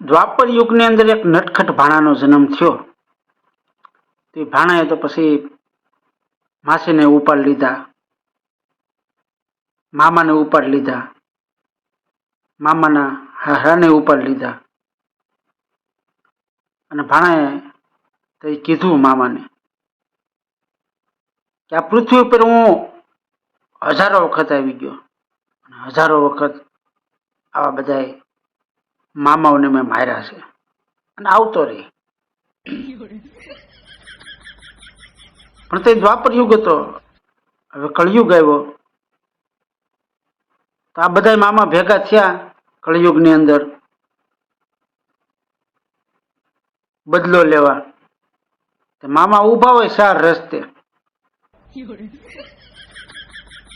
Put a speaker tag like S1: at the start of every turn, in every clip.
S1: દ્વાપર યુગની અંદર એક નટખટ ભાણાનો જન્મ થયો. તે ભાણાએ તો પછી માસીને ઉપાડ લીધા, મામાને ઉપાડ લીધા, મામાના હારાને ઉપાડ લીધા અને ભાણાએ તો કીધું મામાને કે આ પૃથ્વી ઉપર હું હજારો વખત આવી ગયો અને હજારો વખત આવા બધાય મામાઓને મેં માર્યા છે. અને આવતો રહી. પણ તે દ્વાપર યુગ હતો. હવે કળિયુગ આવ્યો. તો આ બધા મામા ભેગા થયા કળિયુગની અંદર. બદલો લેવા. મામા ઊભા હોય સાર રસ્તે.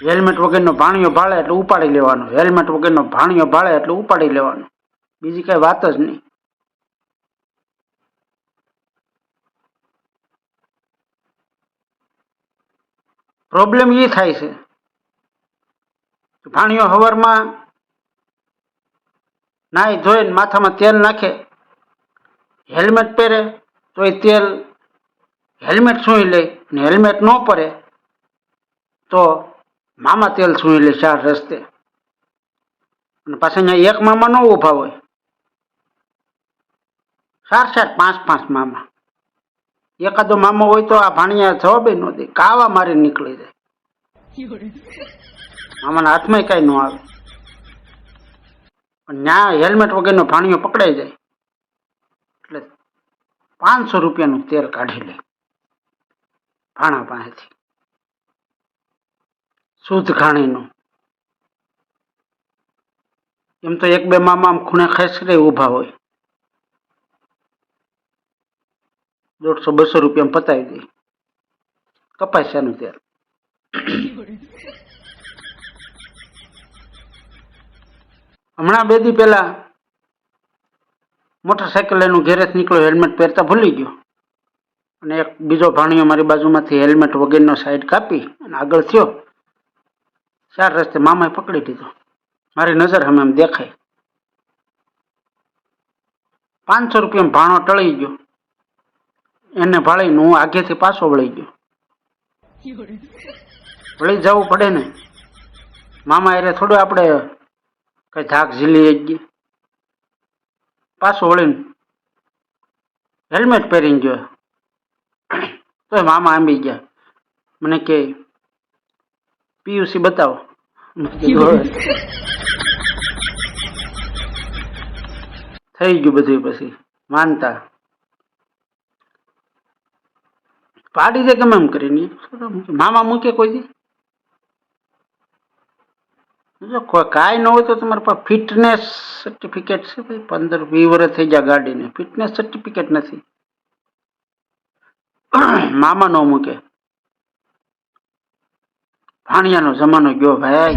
S1: હેલ્મેટ વગરનો ભાણિયો ભાળે એટલે ઉપાડી લેવાનો. હેલ્મેટ વગરનો ભાણિયો ભાળે એટલે ઉપાડી લેવાનો. બીજી કઈ વાત જ નહીં. પ્રોબ્લેમ એ થાય છે ભાણીઓ હવરમાં નાહી ધોઈને માથામાં તેલ નાખે, હેલ્મેટ પહેરે તો એ તેલ હેલ્મેટ સૂઈ લે અને હેલ્મેટ ન પહેરે તો મામા તેલ સૂઈ લે ચાર રસ્તે. અને પાછા અહીંયા એક મામા ન ઊભા હોય. ચાર સાત પાંચ પાંચ મામા. એકાદો મામા હોય તો આ ભાણિયા જવાબ ન દે. કાવા મારી નીકળી જાય. મામાના હાથમાં કઈ ન આવે. પણ ત્યાં હેલ્મેટ વગરનો ભાણિયો પકડાઈ જાય. એટલે પાંચસો રૂપિયાનું તેલ કાઢી લે. ભાણા પાસેથી. શુદ્ધ ઘાણીનું એમ તો એક બે મામા આમ ખૂણે ખસરે ઊભા હોય. દોઢસો બસો રૂપિયા પતાવી દે. કપાસ્યાનું તેલ. હમણાં બે દી પહેલા મોટરસાયકલ એનું ઘેરેથી નીકળ્યો, હેલ્મેટ પહેરતા ભૂલી ગયો. અને એક બીજો ભાણિયો મારી બાજુમાંથી હેલ્મેટ વગેરેનો સાઈડ કાપી અને આગળ થયો. ચાર રસ્તે મામાએ પકડી દીધો. મારી નજર હમે એમ દેખાય. પાંચસો રૂપિયા ભાણો ટળી ગયો. એને ભાળીને હું આગેથી પાછો વળી ગયો. વળી જવું પડે ને. મામા એરે થોડું આપણે કઈ ધાક ઝીલી ગઈ. પાછો વળીને હેલ્મેટ પહેરીને ગયો. તો મામા આંબી ગયા. મને કે, પીયુસી બતાવો. થઈ ગયું બધું પછી. માનતા. પાડી દે ગમે એમ કરીને મામા મૂકે કોઈ દી જો કોઈ કાંઈ ન હોય તો તમારા પાસે ફિટનેસ સર્ટિફિકેટ છે ભાઈ પંદર વીસ વર્ષ થઈ ગયા ગાડીને ફિટનેસ સર્ટિફિકેટ નથી મામા ન મૂકે ભાણિયાનો જમાનો ગયો ભાઈ